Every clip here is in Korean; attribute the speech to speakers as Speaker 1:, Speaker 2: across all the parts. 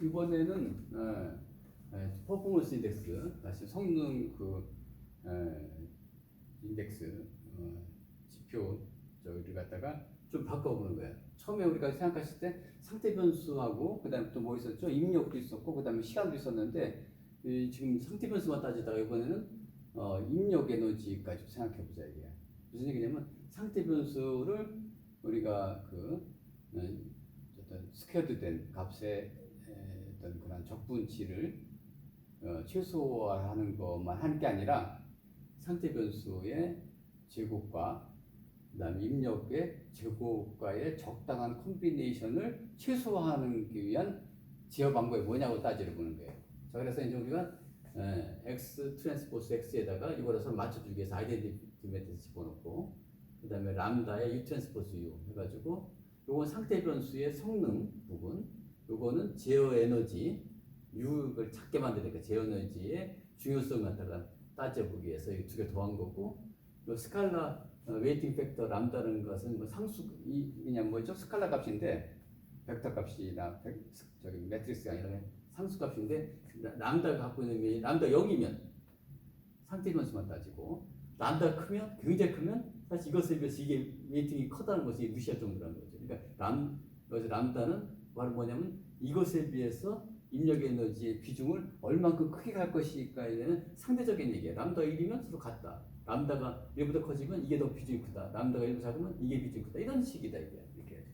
Speaker 1: 이번에는 어, 에, 퍼포먼스 인덱스 다시 성능 그 에, 인덱스 어, 지표 저기를 갖다가 좀 바꿔보는 거예요. 처음에 우리가 생각했을 때 상태 변수하고 그다음에 또 뭐 있었죠? 입력도 있었고 그다음에 시간도 있었는데 이 지금 상태 변수만 따지다가 이번에는 어, 입력 에너지까지 생각해 보자 이게 무슨 얘기냐면 상태 변수를 우리가 그 어, 어떤 스퀘어드된 값의 에, 어떤 그런 적분치를 어, 최소화하는 것만 하는 게 아니라 상태 변수의 제곱과 그다음에 입력의 제곱과의 적당한 콤비네이션을 최소화하는 기 위한 제어 방법이 뭐냐고 따지려 보는 거예요. 자 그래서 이제 우리가 에, x 트랜스포스 x에다가 이거를 서로 맞춰주기 위해서 아이덴티티 매트리스 집어넣고 그 다음에 람다에 u 트랜스포스 u 해가지고 요건 상태 변수의 성능 부분 요거는 제어 에너지 U를 작게 만드니까 제어 에너지의 중요성 갖다가 따져보기 위해서 이 두 개 더한 거고 요 스칼라 어, 웨이팅 팩터 람다는 것은 뭐 상수 이 그냥 뭐죠 스칼라 값인데 벡터 값이나 벡- 저기 매트리스가 아니라 상수 값인데 라- 람다가 갖고 있는 게 람다 0이면 상태 변수만 따지고 람다 크면 굉장히 크면 사실 이것에 비해서 이게 웨이팅이 커다는 것이 무시할 정도라는 거죠. 그러니까 람 그래서 람다는 바로 뭐냐면 이것에 비해서 입력 에너지의 비중을 얼만큼 크게 갈 것일까에 대한 상대적인 얘기예요. 람다 1이면 서로 같다. 람다가 1보다 커지면 이게 더 비중이 크다. 람다가 1보다 작으면 이게 비중이 크다. 이런 식이다 이게 이렇게.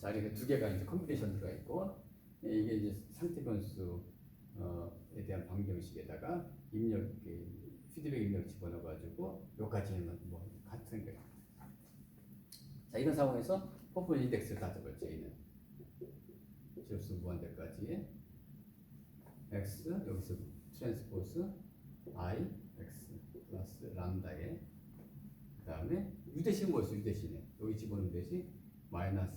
Speaker 1: 자 이렇게 두 개가 이제 컴비네이션 들어가 있고 예, 이게 이제 상태 변수에 대한 방정식에다가 입력 그 피드백 입력 집어넣어 가지고 여기까지는 뭐 같은 거예요. 자 이런 상황에서 퍼포먼스 인덱스를 따져볼 J는 제로스 무한대까지. X 여기서 트랜스포스 i x 플러스 람다에. 그 다음에 u 대신 뭐였어? 유 대신에. 여기 집어넣는 대신 마이너스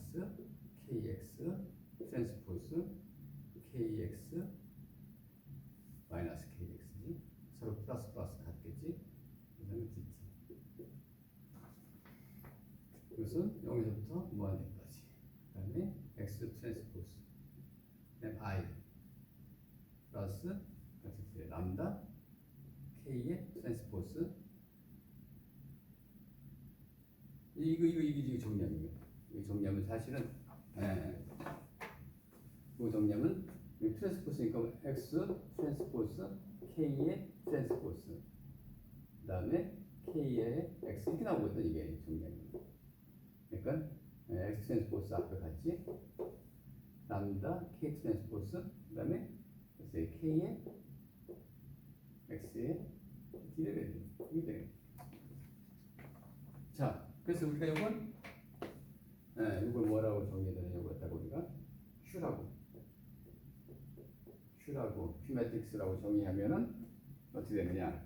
Speaker 1: kx 트랜스포스 kx 마이너스 kx지. 서로 플러스 플러스 같겠지? 그 다음에 dt 이것은 여기서부터 무한대까지. 그 다음에 x 트랜스포스 그다음 i 플러스 때 람다 k의 트랜스포스 이거 이거 이거 이거 정량이에요. 이 정량은 사실은 예. 그 정량은 이 트랜스포스니까 x 트랜스포스 k의 트랜스포스 그다음에 k의 x 이렇게 나오거든 이게 정량이. 그러니까 예, x 트랜스포스 앞에 같이 람다 k 트랜스포스 그다음에 그래서 k의 x의 d가 되는 이게 돼요. 자, 그래서 우리가 이건 예, 이걸 뭐라고 정의되냐고 했다고 우리가 Q라고 Q라고 Q 매트릭스라고 정의하면은 어떻게 되느냐?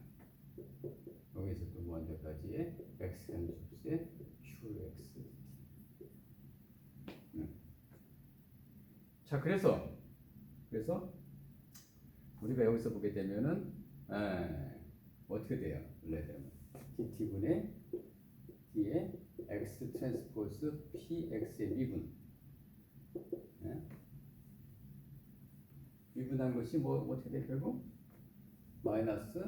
Speaker 1: 여기서 또 무한대까지의 x 함수의 qx 음. 자, 그래서 그래서 우리가 여기서 보게 되면은 에, 어떻게 돼요? 원래 되면 dt분의 d의 x 트랜스포스 px의 미분 예? 미분한 것이 뭐 어떻게 돼 결국 마이너스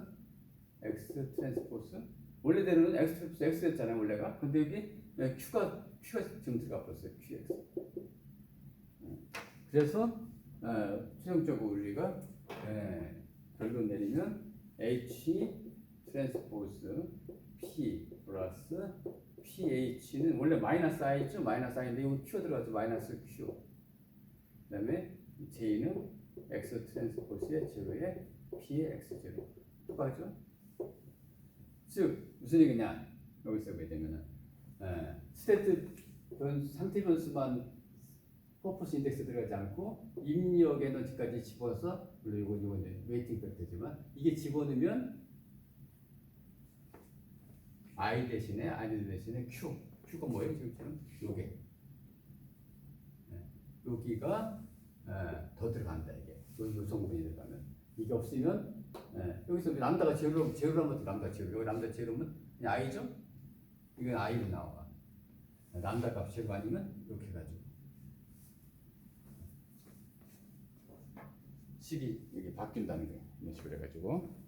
Speaker 1: x 트랜스포스 원래대로는 x 트랜스포스 x였잖아요 원래가 근데 여기 예, q가 q가 지금 들어가 버렸어요 qx 예. 그래서 어, 최종적으로 우리가 예, 결론 내리면 h 트랜스포스 p 플러스 ph는 원래 마이너스 i죠? 마이너스 i인데 이거 q 들어가서 마이너스 q. 그 다음에 j는 x 트랜스포스의 제로에 p의 x 제로 똑같죠? 즉 무슨 얘기냐? 여기서 보게 되면은 에, 스테트 변 상태 변수만 퍼포스 인덱스 들어가지 않고 입력 에너지까지 집어서 물론 이건 이건 웨이팅 팩터지만 이게 집어넣으면 i 대신에 i 대신에 q q가 뭐예요? 지금처럼 요게. 예, 여기가 예, 더 들어간다 이게. 요, 요 성분이 들어가면. 이게 없으면 예, 여기서 람다가 제로 제로라면 람다 제로. 여기 람다 제로면 그냥 i죠? 이건 i로 나와. 람다 값 제로 아니면 이렇게 해가지고 식이 이게 바뀐다는 거예요. 이런 식으로 해가지고